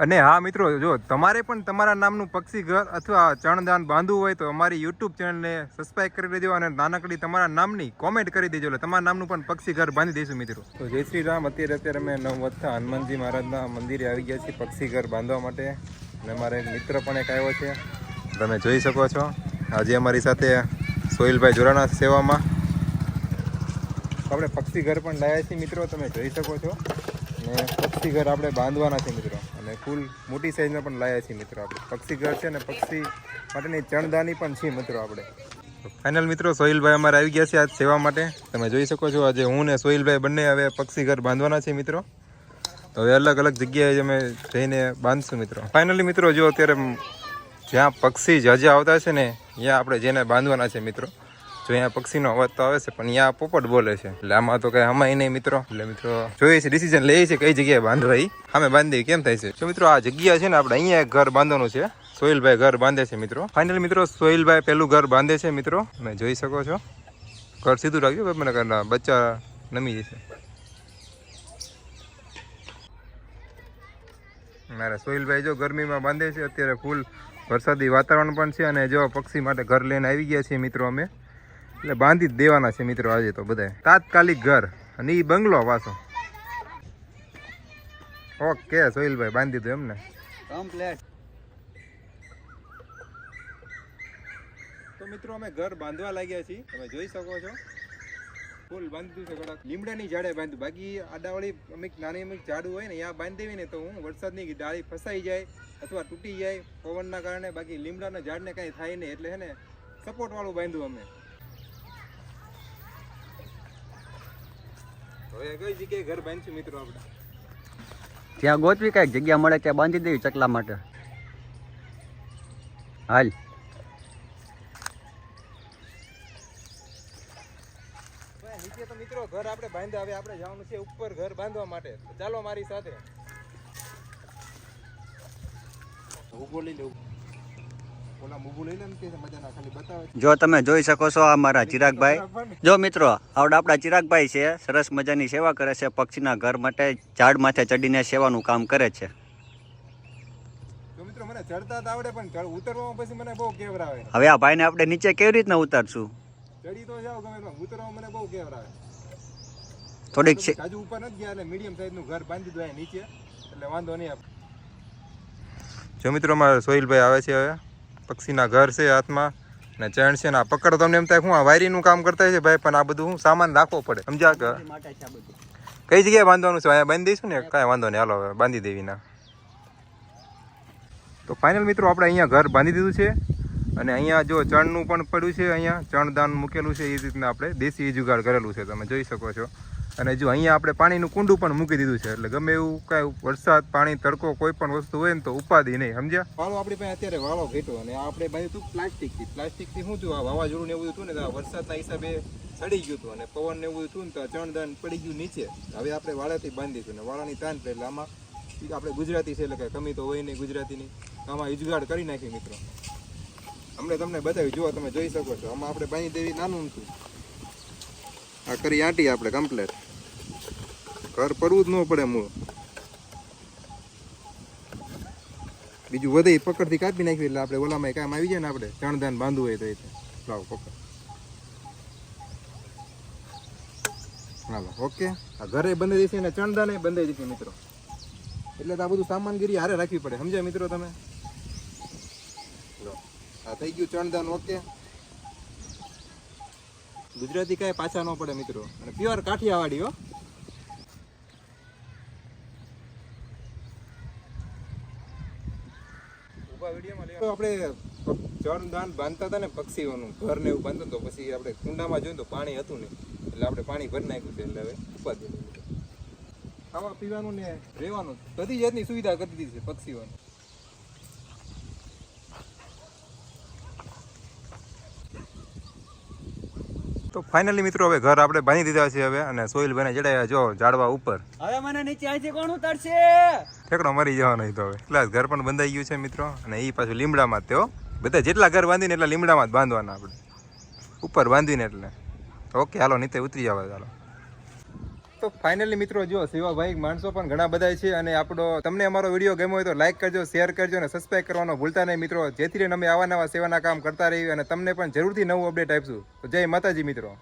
અને હા, મિત્રો, જો તમારે પણ તમારા નામનું પક્ષી ઘર અથવા ચણદાન બાંધવું હોય તો અમારી યુટ્યુબ ચેનલને સબસ્ક્રાઈબ કરી દેજો અને નાનકડી તમારા નામની કોમેન્ટ કરી દેજો. એટલે તમારા નામનું પણ પક્ષી ઘર બાંધી દઈશું, મિત્રો. તો જય શ્રી રામ. અત્યારે અત્યારે અમે નવ વધતા હનુમાનજી મહારાજના મંદિરે આવી ગયા છીએ પક્ષી ઘર બાંધવા માટે. અને અમારે મિત્ર પણ એક આવ્યો છે. તમે જોઈ શકો છો. આજે અમારી સાથે સોહિલભાઈ જોરાણા સેવામાં. આપણે પક્ષી ઘર પણ લાવ્યા છીએ, મિત્રો. તમે જોઈ શકો છો. અને પક્ષી ઘર આપણે બાંધવાના છે મિત્રો. અને ફૂલ મોટી સાઇઝના પણ લાયા છીએ મિત્રો આપણે. પક્ષી ઘર છે અને પક્ષી માટેની ચણદાની પણ છે મિત્રો આપણે. ફાઇનલ મિત્રો સોહિલભાઈ અમારે આવી ગયા છે આજ સેવા માટે. તમે જોઈ શકો છો આજે હું ને સોહિલભાઈ બંને હવે પક્ષી ઘર બાંધવાના છે મિત્રો. તો હવે અલગ અલગ જગ્યાએ અમે જઈને બાંધશું મિત્રો. ફાઇનલી મિત્રો જો અત્યારે જ્યાં પક્ષી જજા આવતા છે ને, ત્યાં આપણે જેને બાંધવાના છે મિત્રો. જો અહીંયા પક્ષીનો અવાજ તો આવે છે, પણ અહીંયા પોપટ બોલે છે. એટલે આમાં તો કઈ અમાય નહીં મિત્રો. એટલે મિત્રો જોઈએ છે ડિસિઝન લઈએ છે કઈ જગ્યાએ બાંધવા ઈ સામે બાંધી કેમ થાય છે? તો મિત્રો આ જગ્યા છે ને, આપણે અહીંયા ઘર બાંધવાનું છે. સોહિલભાઈ ઘર બાંધે છે મિત્રો. ફાઇનલ મિત્રો, સોહિલભાઈ પેલું ઘર બાંધે છે મિત્રો. તમે જોઈ શકો છો. ઘર સીધું ભાઈ, મને ઘરના બચ્ચા નમી જશે. મારા સોહિલભાઈ જો ગરમીમાં બાંધે છે, અત્યારે ફૂલ વરસાદી વાતાવરણ પણ છે અને જો પક્ષી માટે ઘર લઈને આવી ગયા છીએ મિત્રો અમે. એટલે બાંધી જ દેવાના છે મિત્રો આજે તો બધાય. તાત્કાલિક ઘર અને એ બંગલો પાછો. ઓકે, સોહિલભાઈ, બાંધી દીધું એમને. કમ્પ્લેટ તો મિત્રો, અમે ઘર બાંધવા લાગ્યા છીએ. તમે જોઈ શકો છો. ફૂલ બાંધ્યું છે થોડાક લીમડાની જાડે બાંધ્યું. બાકી આડાવાળી અમુક નાની અમુક ઝાડું હોય ને ત્યાં બાંધી દેવી ને તો હું વરસાદની ડાળી ફસાઈ જાય અથવા તૂટી જાય પવનના કારણે બાકી લીમડાના ઝાડને કાંઈ થાય નહીં. એટલે હે ને સપોર્ટવાળું બાંધ્યું અમે. હવે કઈ જગ્યાએ ઘર બાંધશું મિત્રો આપણે? ત્યાં ગોતવી કાંઈક જગ્યા મળે ત્યાં બાંધી દેવી ચકલા માટે. હાલ. નીચે તો મિત્રો ઘર આપણે બાંધ્યા હવે આપણે જવાનું છે ઉપર ઘર બાંધવા માટે. ચાલો મારી સાથે. ઊભો લઈ લઉં જો તમે જોઈ શકો છો આ મારા ચિરાગભાઈ. જો મિત્રો આવડા આપણા ચિરાગભાઈ છે સરસ મજાની સેવા કરે છે પક્ષીના ઘર માટે ઝાડ માથે ચડીને સેવાનું કામ કરે છે. તો મિત્રો મને ચડતા તો આવડે પણ ચડ- ઉતરવામાં પછી મને બહુ કેવરાવે. હવે આ ભાઈને આપણે નીચે કેવી રીતના ઉતારશું? ચડી તો જાવ ગમે પણ મને બહુ કેવરાવે. થોડીક છે હજુ ઉપર નથી ગયા એટલે મીડિયમ સાઈઝનું ઘર બાંધી દીધું નીચે એટલે વાંધો નહીં. જો મિત્રો અમારા સોહિલભાઈ આવે છે હવે. પક્ષીના ઘર છે હાથમાં ને ચણ છે ને આ પકડ તમને એમ થાય હું આ વાયરીનું કામ કરતા છે ભાઈ પણ આ બધું હું સામાન રાખવો પડે. સમજ્યા કે? કઈ જગ્યાએ બાંધવાનું છે? અહીંયા બાંધી દઈશું ને? કાંઈ વાંધો નહીં. હાલો હવે બાંધી દેવી ના તો ફાઇનલ મિત્રો આપણે અહીંયા ઘર બાંધી દીધું છે અને અહીંયા જો ચણનું પણ પડ્યું છે અહીંયા. ચણદાન મૂકેલું છે એ રીતના આપણે દેશી જુગાડ કરેલું છે. તમે જોઈ શકો છો. અને જો અહીંયા આપણે પાણીનું કુંડું પણ મૂકી દીધું છે, એટલે ગમે એવું કાંઈ વરસાદ, પાણી, તડકો કોઈ પણ વસ્તુ હોય ને તો ઉપાધિ નહીં, સમજ્યા? વાળો આપણી પાસે અત્યારે વાળો ઘેટો અને આપણે ભાઈ હતું પ્લાસ્ટિકથી. પ્લાસ્ટિકથી શું થયું? આ વાવાઝોડું ને એવું હતું ને, તો વરસાદના હિસાબે સડી ગયું હતું અને પવન ને એવું હતું ને, તો ચણદાન પડી ગયું નીચે. હવે આપણે વાળાથી બાંધીશું ને વાળાની તાન એટલે આમાં આપણે ગુજરાતી છે, એટલે કાંઈ કમી તો હોય નહીં ગુજરાતીની. આમાં ઇજગાડ કરી નાખી મિત્રો. અમને તમને બતાવી જુઓ તમે જોઈ શકો છો. આમાં આપણે બાંધી દેવી નાનું હતું. આ કરી આંટી આપણે કમ્પ્લેટ ઘર પડવું જ ન પડે મૂળ બીજું વધે પકડથી કાપી નાખ્યું એટલે આપણે ઓલામાં કામ આવી જાય ને આપણે. ચણદાન બાંધવું હોય તો એ લાવો પકડ. હાલો, ઓકે. આ ઘરે બંધાઈ જશે અને ચણદાને બંધાઈ જશે મિત્રો. એટલે તો આ બધું સામાનગીરી હારે રાખવી પડે. સમજ્યા મિત્રો તમે? આ થઈ ગયું ચણદાન ઓકે. ગુજરાતી કાંઈ પાછા ન પડે મિત્રો. અને પ્યોર કાઠિયાવાડી, હો. ઊભા વિડીયોમાં દાન આપણે બાંધતા હતા ને પક્ષીઓનું ઘર ને એવું બાંધતા તો પછી આપણે કુંડામાં જોયું તો પાણી હતું નહીં એટલે આપણે પાણી ભરી નાખ્યું છે, એટલે હવે ઉપાધિ. ખાવા પીવાનું ને રહેવાનું, બધી જાતની સુવિધા કરી દીધી છે પક્ષીઓને તો ફાઇનલી મિત્રો હવે ઘર આપણે બાંધી દીધા છે હવે અને સોહિલભાઈને જડાયા જો ઝાડવા ઉપર. હવે મને નીચે આજે કોણ ઉતારશે? ઠેકડો મરી જવાનો તો હવે. એટલે ઘર પણ બંધાઈ ગયું છે મિત્રો અને એ પાછું લીમડામાં તેઓ બધા જેટલા ઘર બાંધીને એટલા લીમડામાં જ બાંધવાના આપણે. ઉપર બાંધીને એટલે. ઓકે હાલો નીચે ઉતરી જવા ચાલો તો ફાઇનલી મિત્રો જો શિવાભાઈ માણસો પણ ઘણા બધા છે અને આપણો તમને અમારો વીડિયો ગમ્યો હોય તો લાઈક કરજો શેર કરજો અને સબસ્ક્રાઈબ કરવાનો ભૂલતા નહીં મિત્રો. જેથી અમે આવા નવા સેવાના કામ કરતા રહીએ અને તમને પણ જરૂરથી નવું અપડેટ આપીશું. તો જય માતાજી મિત્રો.